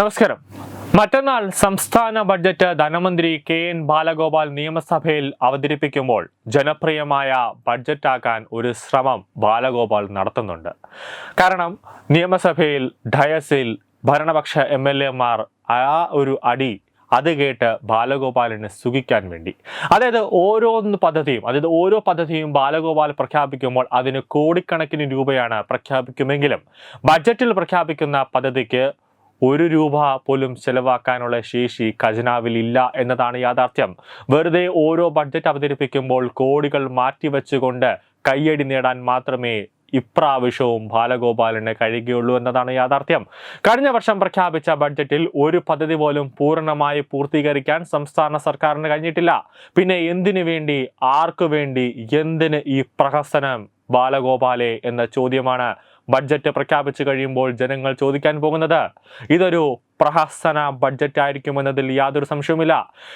നമസ്കാരം. മറ്റന്നാൾ സംസ്ഥാന ബഡ്ജറ്റ് ധനമന്ത്രി കെ എൻ ബാലഗോപാൽ നിയമസഭയിൽ അവതരിപ്പിക്കുമ്പോൾ ജനപ്രിയമായ ബഡ്ജറ്റാക്കാൻ ഒരു ശ്രമം ബാലഗോപാൽ നടത്തുന്നുണ്ട്. കാരണം നിയമസഭയിൽ ഡയസിൽ ഭരണപക്ഷ എം എൽ എമാർ ആ ഒരു അടി അത് കേട്ട് ബാലഗോപാലിന് സുഖിക്കാൻ വേണ്ടി. അതായത് ഓരോന്ന് പദ്ധതിയും അതായത് ഓരോ പദ്ധതിയും ബാലഗോപാൽ പ്രഖ്യാപിക്കുമ്പോൾ അതിന് കോടിക്കണക്കിന് രൂപയാണ് പ്രഖ്യാപിക്കുമെങ്കിലും ബഡ്ജറ്റിൽ പ്രഖ്യാപിക്കുന്ന പദ്ധതിക്ക് ഒരു രൂപ പോലും ചെലവാക്കാനുള്ള ശേഷി ഖജനാവിൽ ഇല്ല എന്നതാണ് യാഥാർത്ഥ്യം. വെറുതെ ഓരോ ബഡ്ജറ്റ് അവതരിപ്പിക്കുമ്പോൾ കോടികൾ മാറ്റിവെച്ചുകൊണ്ട് കയ്യടി നേടാൻ മാത്രമേ ഇപ്രാവശ്യവും ബാലഗോപാലിന് കഴിയുകയുള്ളൂ എന്നതാണ് യാഥാർത്ഥ്യം. കഴിഞ്ഞ വർഷം പ്രഖ്യാപിച്ച ബഡ്ജറ്റിൽ ഒരു പദ്ധതി പോലും പൂർണമായി പൂർത്തീകരിക്കാൻ സംസ്ഥാന സർക്കാരിന് കഴിഞ്ഞിട്ടില്ല. പിന്നെ എന്തിനു വേണ്ടി ആർക്കു വേണ്ടി എന്തിന് ഈ പ്രഹസനം ബാലഗോപാലെ എന്ന ചോദ്യമാണ് ബഡ്ജറ്റ് പ്രഖ്യാപിച്ചു കഴിയുമ്പോൾ ജനങ്ങൾ ചോദിക്കാൻ പോകുന്നത് ഇതൊരു പ്രഹസന ബഡ്ജറ്റ് ആയിരിക്കുമെന്നതിൽ യാതൊരു സംശയവുമില്ല.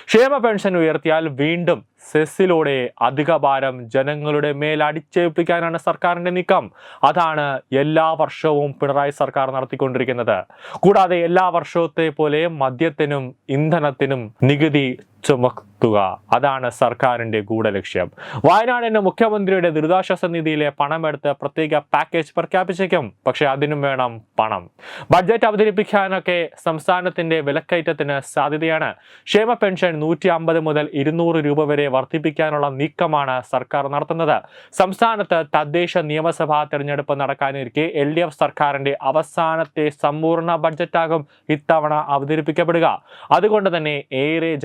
ക്ഷേമ പെൻഷൻ ഉയർത്തിയാൽ വീണ്ടും സെസ്സിലൂടെ അധിക ഭാരം ജനങ്ങളുടെ മേൽ അടിച്ചേൽപ്പിക്കാനാണ് സർക്കാരിന്റെ നീക്കം. അതാണ് എല്ലാ വർഷവും പിണറായി സർക്കാർ നടത്തിക്കൊണ്ടിരിക്കുന്നത്. കൂടാതെ എല്ലാ വർഷത്തെ പോലെ മദ്യത്തിനും ഇന്ധനത്തിനും നികുതി ചുമത്തുക. അതാണ് സർക്കാരിന്റെ ഗൂഢലക്ഷ്യം. വയനാടിന് മുഖ്യമന്ത്രിയുടെ ദുരിതാശ്വാസ നിധിയിലെ പണമെടുത്ത് പ്രത്യേക പാക്കേജ് പ്രഖ്യാപിച്ചേക്കും. പക്ഷേ അതിനും വേണം പണം. ബഡ്ജറ്റ് അവതരിപ്പിക്കാനൊക്കെ സംസ്ഥാനത്തിന്റെ വിലക്കയറ്റത്തിന് സാധ്യതയാണ്. ക്ഷേമ പെൻഷൻ നൂറ്റി അമ്പത് മുതൽ ഇരുന്നൂറ് രൂപ വരെ വർദ്ധിപ്പിക്കാനുള്ള നീക്കമാണ് സർക്കാർ നടത്തുന്നത്. സംസ്ഥാനത്ത് തദ്ദേശ നിയമസഭാ തെരഞ്ഞെടുപ്പ് നടക്കാനിരിക്കെ എൽ ഡി എഫ് സർക്കാരിന്റെ അവസാനത്തെ സമ്പൂർണ ബഡ്ജറ്റാകും ഇത്തവണ അവതരിപ്പിക്കപ്പെടുക. അതുകൊണ്ട് തന്നെ ഏറെ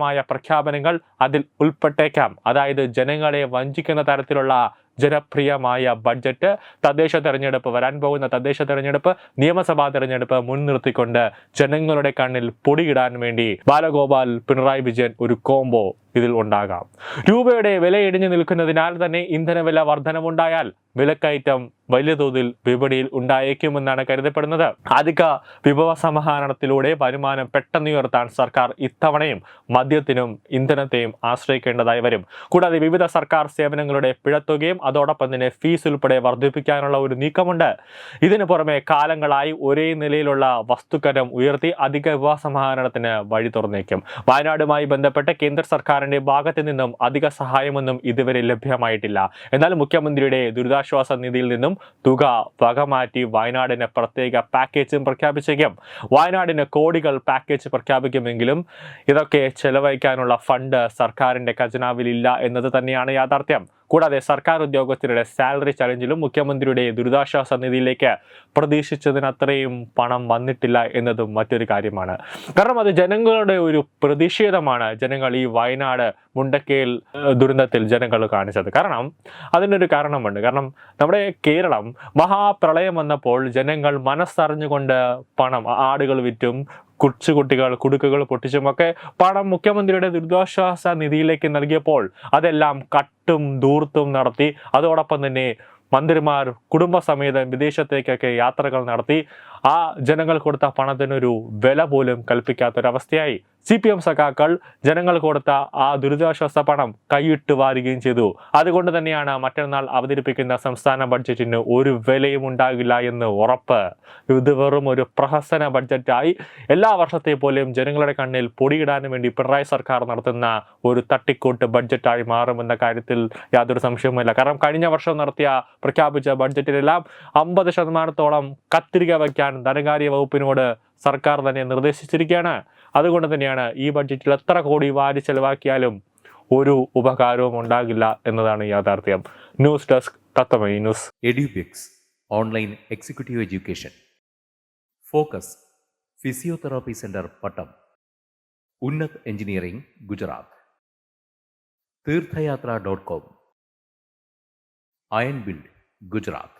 ജനപ്രിയമായ പ്രഖ്യാപനങ്ങൾ അതിൽ ഉൾപ്പെട്ടേക്കാം. അതായത് ജനങ്ങളെ വഞ്ചിക്കുന്ന തരത്തിലുള്ള ജനപ്രിയമായ ബഡ്ജറ്റ് തദ്ദേശ തെരഞ്ഞെടുപ്പ് വരാൻ പോകുന്ന തദ്ദേശ തെരഞ്ഞെടുപ്പ് നിയമസഭാ തെരഞ്ഞെടുപ്പ് മുൻനിർത്തിക്കൊണ്ട് ജനങ്ങളുടെ കണ്ണിൽ പൊടിയിടാൻ വേണ്ടി ബാലഗോപാൽ പിണറായി വിജയൻ ഒരു കോംബോ ഇതിൽ ഉണ്ടാകാം. രൂപയുടെ വില ഇടിഞ്ഞു നിൽക്കുന്നതിനാൽ തന്നെ ഇന്ധനവില വർധനമുണ്ടായാൽ വിലക്കയറ്റം വലിയ തോതിൽ വിപണിയിൽ ഉണ്ടായേക്കുമെന്നാണ് കരുതപ്പെടുന്നത്. അധിക വിഭവ സമാഹരണത്തിലൂടെ വരുമാനം പെട്ടെന്ന് ഉയർത്താൻ സർക്കാർ ഇത്തവണയും മദ്യത്തിനും ഇന്ധനത്തെയും ആശ്രയിക്കേണ്ടതായി വരും. കൂടാതെ വിവിധ സർക്കാർ സേവനങ്ങളുടെ പിഴത്തുകയും അതോടൊപ്പം തന്നെ ഫീസ് ഉൾപ്പെടെ വർദ്ധിപ്പിക്കാനുള്ള ഒരു നീക്കമുണ്ട്. ഇതിനു പുറമെ കാലങ്ങളായി ഒരേ നിലയിലുള്ള വസ്തുക്കരം ഉയർത്തി അധിക വിഭവ സമാഹരണത്തിന് വഴി തുറന്നേക്കും. വയനാടുമായി ബന്ധപ്പെട്ട് കേന്ദ്ര സർക്കാരിന്റെ ഭാഗത്ത് നിന്നും അധിക സഹായമൊന്നും ഇതുവരെ ലഭ്യമായിട്ടില്ല. എന്നാൽ മുഖ്യമന്ത്രിയുടെ ദുരിതാശ്വാസ നിധിയിൽ നിന്നും തുക വകമാറ്റി വയനാടിന് പ്രത്യേക പാക്കേജും പ്രഖ്യാപിച്ചേക്കും. വയനാടിന് കോടികൾ പാക്കേജ് പ്രഖ്യാപിക്കുമെങ്കിലും ഇതൊക്കെ ചെലവഴിക്കാനുള്ള ഫണ്ട് സർക്കാരിന്റെ ഖജനാവിലില്ല എന്നത് തന്നെയാണ് യാഥാർത്ഥ്യം. കൂടാതെ സർക്കാർ ഉദ്യോഗസ്ഥരുടെ സാലറി ചലഞ്ചിലും മുഖ്യമന്ത്രിയുടെ ദുരിതാശ്വാസ നിധിയിലേക്ക് പ്രതീക്ഷിച്ചതിനത്രയും പണം വന്നിട്ടില്ല എന്നതും മറ്റൊരു കാര്യമാണ്. കാരണം അത് ജനങ്ങളുടെ ഒരു പ്രതിഷേധമാണ്. ജനങ്ങൾ ഈ വയനാട് മുണ്ടക്കയിൽ ദുരന്തത്തിൽ ജനങ്ങൾ കാണിച്ചത്. കാരണം അതിനൊരു കാരണമുണ്ട്. കാരണം നമ്മുടെ കേരളം മഹാപ്രളയം വന്നപ്പോൾ ജനങ്ങൾ മനസ്സറിഞ്ഞുകൊണ്ട് പണം ആടുകൾ വിറ്റും കൊച്ചുകുട്ടികൾ കുടുക്കുകൾ പൊട്ടിച്ചുമൊക്കെ പണം മുഖ്യമന്ത്രിയുടെ ദുരിതാശ്വാസ നിധിയിലേക്ക് നൽകിയപ്പോൾ അതെല്ലാം കട്ടും ദൂർത്തും നടത്തി അതോടൊപ്പം തന്നെ മന്ത്രിമാർ കുടുംബസമേതം വിദേശത്തേക്കൊക്കെ യാത്രകൾ നടത്തി. ആ ജനങ്ങൾ കൊടുത്ത പണത്തിനൊരു വില പോലും കൽപ്പിക്കാത്തൊരവസ്ഥയായി. സി പി എം സഖാക്കൾ ജനങ്ങൾ കൊടുത്ത ആ ദുരിതാശ്വാസ പണം കൈയിട്ട് വാരുകയും ചെയ്തു. അതുകൊണ്ട് തന്നെയാണ് മറ്റന്നാൾ അവതരിപ്പിക്കുന്ന സംസ്ഥാന ബഡ്ജറ്റിന് ഒരു വിലയും ഉണ്ടാകില്ല എന്ന് ഉറപ്പ്. ഇത് വെറും ഒരു പ്രഹസന ബഡ്ജറ്റായി എല്ലാ വർഷത്തെ പോലെയും ജനങ്ങളുടെ കണ്ണിൽ പൊടിയിടാനും വേണ്ടി പിണറായി സർക്കാർ നടത്തുന്ന ഒരു തട്ടിക്കൂട്ട് ബഡ്ജറ്റായി മാറുമെന്ന കാര്യത്തിൽ യാതൊരു സംശയവുമില്ല. കാരണം കഴിഞ്ഞ വർഷം നടത്തിയ പ്രഖ്യാപിച്ച ബഡ്ജറ്റിലെല്ലാം അമ്പത് ശതമാനത്തോളം കത്തിരിക വയ്ക്കാൻ ധനകാര്യ വകുപ്പിനോട് സർക്കാർ തന്നെ നിർദ്ദേശിച്ചിരിക്കുകയാണ്. അതുകൊണ്ട് തന്നെയാണ് ഈ ബഡ്ജറ്റിൽ എത്ര കോടി വാരി ചെലവാക്കിയാലും ഒരു ഉപകാരവും ഉണ്ടാകില്ല എന്നതാണ് യാഥാർത്ഥ്യം. News desk തത്തമൈ news. Edubix online executive education. Focus physiotherapy centre Pattom. Unnat engineering Gujarat. Theerthayathra dot com. Iron build Gujarat.